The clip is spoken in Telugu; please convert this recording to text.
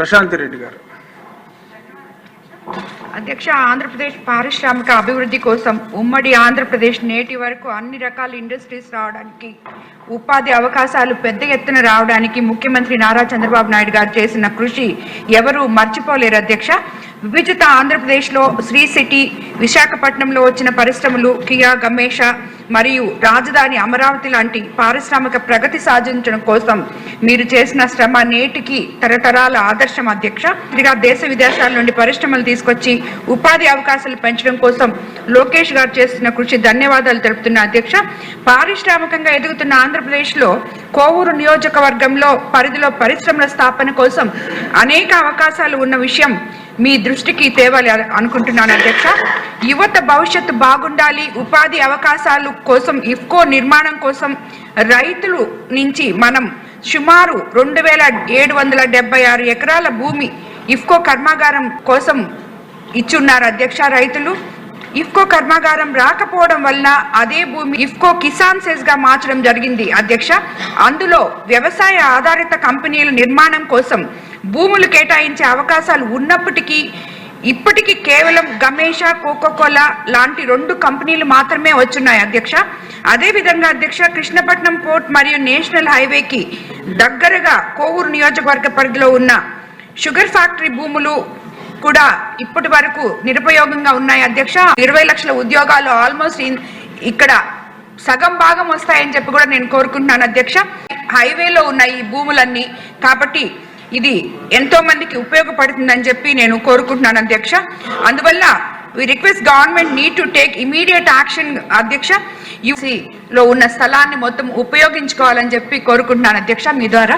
ప్రశాంతి రెడ్డి గారు. అధ్యక్ష ఆంధ్రప్రదేశ్ పారిశ్రామిక అభివృద్ధి కోసం ఉమ్మడి ఆంధ్రప్రదేశ్ నేటి వరకు అన్ని రకాల ఇండస్ట్రీస్ రావడానికి ఉపాధి అవకాశాలు పెద్ద ఎత్తున రావడానికి ముఖ్యమంత్రి నారా చంద్రబాబు నాయుడు గారు చేసిన కృషి ఎవరు మర్చిపోలేరు అధ్యక్ష. విభజిత ఆంధ్రప్రదేశ్లో శ్రీ సిటీ విశాఖపట్నంలో వచ్చిన పరిశ్రమలు కియా గమేష మరియు రాజధాని అమరావతి లాంటి పారిశ్రామిక ప్రగతి సాధించడం కోసం మీరు చేసిన శ్రమ నేటికి తరతరాల ఆదర్శం అధ్యక్ష. ఇదిగా దేశ విదేశాల నుండి పరిశ్రమలు తీసుకొచ్చి ఉపాధి అవకాశాలు పెంచడం కోసం లోకేష్ గారు చేస్తున్న కృషి ధన్యవాదాలు తెలుపుతున్న అధ్యక్ష. పారిశ్రామికంగా ఎదుగుతున్న ఆంధ్రప్రదేశ్లో కోవూరు నియోజకవర్గంలో పరిధిలో పరిశ్రమల స్థాపన కోసం అనేక అవకాశాలు ఉన్న విషయం మీ దృష్టికి తేవాలి అనుకుంటున్నాను అధ్యక్ష. యువత భవిష్యత్తు బాగుండాలి ఉపాధి అవకాశాలు కోసం ఇఫ్కో నిర్మాణం కోసం రైతులు నుంచి మనం సుమారు రెండు వేల ఏడు వందల డెబ్బై ఆరు ఎకరాల భూమి ఇఫ్కో కర్మాగారం కోసం ఇచ్చున్నారు అధ్యక్ష రైతులు. ఇఫ్కో కర్మాగారం రాకపోవడం వలన అదే భూమి ఇఫ్కో కిసాన్ సెస్గా మార్చడం జరిగింది అధ్యక్ష. అందులో వ్యవసాయ ఆధారిత కంపెనీల నిర్మాణం కోసం భూములు కేటాయించే అవకాశాలు ఉన్నప్పటికీ ఇప్పటికీ కేవలం గమేష కోకోకోలా లాంటి రెండు కంపెనీలు మాత్రమే వచ్చున్నాయి అధ్యక్ష. అదేవిధంగా అధ్యక్ష కృష్ణపట్నం పోర్ట్ మరియు నేషనల్ హైవేకి దగ్గరగా కోవూరు నియోజకవర్గ పరిధిలో ఉన్న షుగర్ ఫ్యాక్టరీ భూములు కూడా ఇప్పటి వరకు నిరుపయోగంగా ఉన్నాయి అధ్యక్ష. ఇరవై లక్షల ఉద్యోగాలు ఆల్మోస్ట్ ఇక్కడ సగం భాగం వస్తాయని చెప్పి కూడా నేను కోరుకుంటున్నాను అధ్యక్ష. హైవేలో ఉన్న ఈ భూములన్నీ కాబట్టి ఇది ఎంతో మందికి ఉపయోగపడుతుందని చెప్పి నేను కోరుకుంటున్నాను అధ్యక్ష. అందువల్ల we request government need to take immediate action అధ్యక్ష. యూసీ లో ఉన్న స్థలాన్ని మొత్తం ఉపయోగించుకోవాలని చెప్పి కోరుకుంటున్నాను అధ్యక్ష. మీ ద్వారా